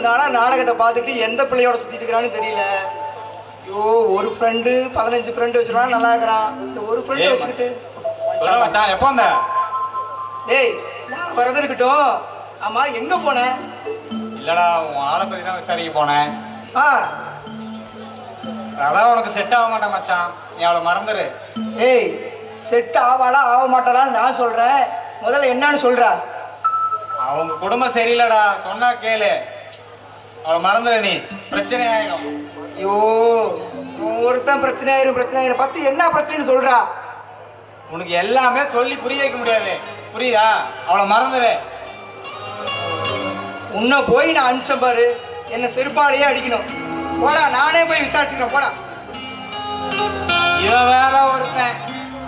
நாளா நாடகத்தை பார்த்துட்டு எந்த பிள்ளையோட சுத்திட்டு இருக்கிறான்னு தெரியல. ஐயோ ஒரு ஃப்ரெண்டு பதினஞ்சு ஃப்ரெண்டு வச்சிருக்கான் நல்லா இருக்கிறான். இந்த ஒரு ஃப்ரெண்டு ஏய், வச்சுக்கிட்டு. எப்போ வந்த? டேய் நான் வரது இருக்கட்டும். ஆமா எங்க போன? இல்லடா உன் ஆளை பத்தி தான் விசாரிக்க போனேன். ஆ. அதான் உனக்கு செட் ஆக மாட்டேன் மச்சான். நீ அவளை மறந்துரு. ஏய் செட் ஆவாளா ஆக மாட்டாளான்னு நான் சொல்றேன். முதல்ல என்னன்னு சொல்றா. அவங்க குடும்பம் சரியில்லடா. சொன்னா கேளு. அவளை மறந்துரு நீ. பிரச்சனை ஆயிடும் ஐயோ ஒருத்தன் பிரச்சனை ஆயிரும் பிரச்சனை ஆயிரும் ஃபர்ஸ்ட் என்ன பிரச்சனைன்னு சொல்றா. உனக்கு எல்லாமே சொல்லி புரிய வைக்க முடியாது. புரியுதா? அவளை மறந்துரு உன்னை போய் நான் அனுப்பிச்சேன் பாரு. என்ன செருப்பாலேயே அடிக்கணும். போடா நானே போய் விசாரிச்சுக்கிறேன். போடா. இவன் வேற ஒருத்தன்.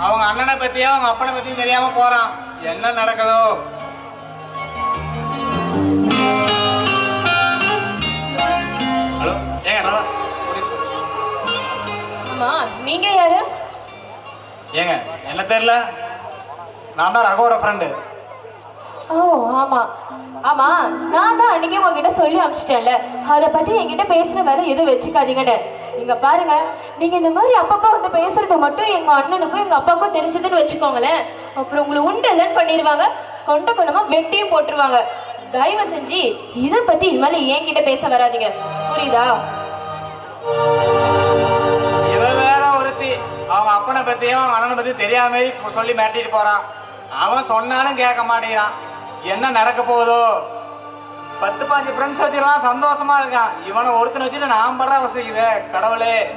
அவங்க அண்ணனை பத்தியும் அவங்க அப்பனை பத்தியும் தெரியாம போறான். என்ன நடக்குதோ? அம்மா நீங்க யாரு? ஏங்க என்ன தெரியல? நான் தான் ரகோட ஃப்ரெண்டு ஓ ஆமா. ஆமா நான் தான் அன்னைக்கே உங்ககிட்ட சொல்லி அனுப்பிச்சிட்டேன்ல அதை பத்தி என்கிட்ட பேசுற வேலை எதுவும் வச்சுக்காதீங்கன்னு. நீங்க பாருங்க நீங்க இந்த மாதிரி அப்பப்போ வந்து பேசுறது மட்டும் எங்க அண்ணனுக்கும் எங்க அப்பாவுக்கும் தெரிஞ்சதுன்னு வச்சுக்கோங்களேன். அப்புறம் உங்களை உண்டு இல்லைன்னு பண்ணிடுவாங்க. கொண்ட கொண்டமா வெட்டியும் போட்டுருவாங்க. தயவு செஞ்சு இதை பத்தி இனிமேல் என்கிட்ட பேச வராதீங்க. புரியுதா? அப்பனை பத்தியும் அண்ணனை பத்தியும் தெரியாம சொல்லி மிரட்டிட்டு போறான். அவன் சொன்னாலும் கேட்க மாட்டேங்கிறான். என்ன நடக்க போகுதோ? பத்து பாஞ்சு ஃப்ரெண்ட்ஸ் வச்சிருக்கான் சந்தோஷமா இருக்கான். இவனை ஒருத்தனை வச்சுட்டு நான் படுற வசதிக்குது கடவுளே.